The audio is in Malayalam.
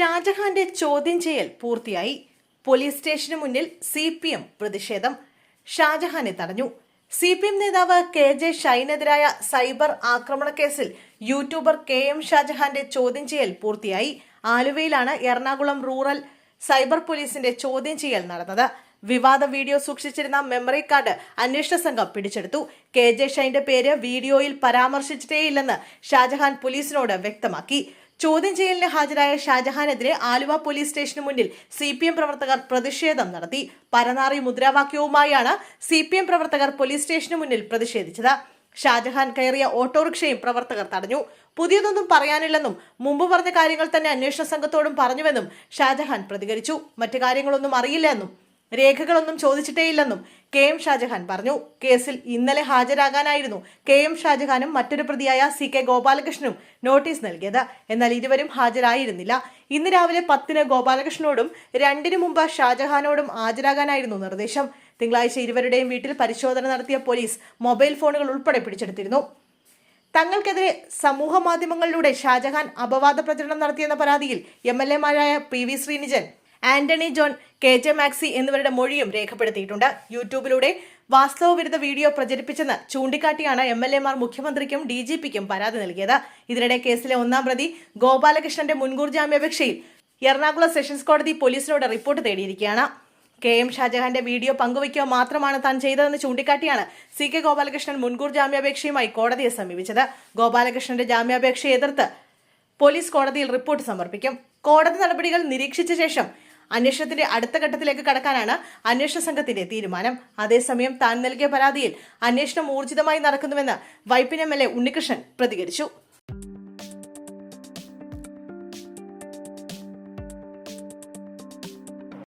ഷാജഹാന്റെ ചോദ്യം ചെയ്യൽ പൂർത്തിയായി. പോലീസ് സ്റ്റേഷന് മുന്നിൽ സി പി എം പ്രതിഷേധം. ഷാജഹാനെ തടഞ്ഞു. സി പി എം നേതാവ് കെ ജെ ഷൈനെതിരായ സൈബർ ആക്രമണ കേസിൽ യൂട്യൂബർ കെ എം ഷാജഹാന്റെ ചോദ്യം ചെയ്യൽ പൂർത്തിയായി. ആലുവയിലാണ് എറണാകുളം റൂറൽ സൈബർ പോലീസിന്റെ ചോദ്യം ചെയ്യൽ നടന്നത്. വിവാദ വീഡിയോ സൂക്ഷിച്ചിരുന്ന മെമ്മറി കാർഡ് അന്വേഷണ സംഘം പിടിച്ചെടുത്തു. കെ ജെ ഷൈന്റെ പേര് വീഡിയോയിൽ പരാമർശിച്ചിട്ടേയില്ലെന്ന് ഷാജഹാൻ പോലീസിനോട് വ്യക്തമാക്കി. ചോദ്യം ചെയ്യലിന് ഹാജരായ ഷാജഹാനെതിരെ ആലുവ പോലീസ് സ്റ്റേഷന് മുന്നിൽ സി പി എം പ്രവർത്തകർ പ്രതിഷേധം നടത്തി. പരനാറി മുദ്രാവാക്യവുമായാണ് സി പി എം പ്രവർത്തകർ പോലീസ് സ്റ്റേഷന് മുന്നിൽ പ്രതിഷേധിച്ചത്. ഷാജഹാൻ കയറിയ ഓട്ടോറിക്ഷയും പ്രവർത്തകർ തടഞ്ഞു. പുതിയതൊന്നും പറയാനില്ലെന്നും മുമ്പ് പറഞ്ഞ കാര്യങ്ങൾ തന്നെ അന്വേഷണ സംഘത്തോടും പറഞ്ഞുവെന്നും ഷാജഹാൻ പ്രതികരിച്ചു. മറ്റു കാര്യങ്ങളൊന്നും അറിയില്ലെന്നും രേഖകളൊന്നും ചോദിച്ചിട്ടേയില്ലെന്നും കെ എം ഷാജഹാൻ പറഞ്ഞു. കേസിൽ ഇന്നലെ ഹാജരാകാനായിരുന്നു കെ എം ഷാജഹാനും മറ്റൊരു പ്രതിയായ സി കെ ഗോപാലകൃഷ്ണനും നോട്ടീസ് നൽകിയത്. എന്നാൽ ഇരുവരും ഹാജരായിരുന്നില്ല. ഇന്ന് രാവിലെ പത്തിന് ഗോപാലകൃഷ്ണനോടും രണ്ടിനു മുമ്പ് ഷാജഹാനോടും ഹാജരാകാനായിരുന്നു നിർദ്ദേശം. തിങ്കളാഴ്ച ഇരുവരുടെയും വീട്ടിൽ പരിശോധന നടത്തിയ പോലീസ് മൊബൈൽ ഫോണുകൾ ഉൾപ്പെടെ പിടിച്ചെടുത്തിരുന്നു. തങ്ങൾക്കെതിരെ സമൂഹ മാധ്യമങ്ങളിലൂടെ ഷാജഹാൻ അപവാദ പ്രചരണം നടത്തിയെന്ന പരാതിയിൽ M L എമാരായ P V Sreenijan Antony John K J Maxy എന്നിവരുടെ മൊഴിയും രേഖപ്പെടുത്തിയിട്ടുണ്ട്. യൂട്യൂബിലൂടെ വാസ്തവ വിരുദ്ധ വീഡിയോ പ്രചരിപ്പിച്ചെന്ന് ചൂണ്ടിക്കാട്ടിയാണ് എം എൽ എമാർ മുഖ്യമന്ത്രിക്കും ഡി ജി പിക്കും പരാതി നൽകിയത്. ഇതിനിടെ കേസിലെ ഒന്നാം പ്രതി ഗോപാലകൃഷ്ണന്റെ മുൻകൂർ ജാമ്യാപേക്ഷയിൽ എറണാകുളം സെഷൻസ് കോടതി പോലീസിനോട് റിപ്പോർട്ട് തേടിയിരിക്കുകയാണ്. കെ എം ഷാജഹാന്റെ വീഡിയോ പങ്കുവയ്ക്കുക മാത്രമാണ് താൻ ചെയ്തതെന്ന് ചൂണ്ടിക്കാട്ടിയാണ് സി കെ ഗോപാലകൃഷ്ണൻ മുൻകൂർ ജാമ്യാപേക്ഷയുമായി കോടതിയെ സമീപിച്ചത്. ഗോപാലകൃഷ്ണന്റെ ജാമ്യാപേക്ഷയെ എതിർത്ത് പോലീസ് കോടതിയിൽ റിപ്പോർട്ട് സമർപ്പിക്കും. കോടതി നടപടികൾ നിരീക്ഷിച്ച ശേഷം അന്വേഷണത്തിന്റെ അടുത്ത ഘട്ടത്തിലേക്ക് കടക്കാനാണ് അന്വേഷണ സംഘത്തിന്റെ തീരുമാനം. അതേസമയം താൻ നൽകിയ പരാതിയിൽ അന്വേഷണം ഊർജിതമായി നടക്കുന്നുവെന്ന് വൈപ്പിൻ എം ഉണ്ണികൃഷ്ണൻ പ്രതികരിച്ചു.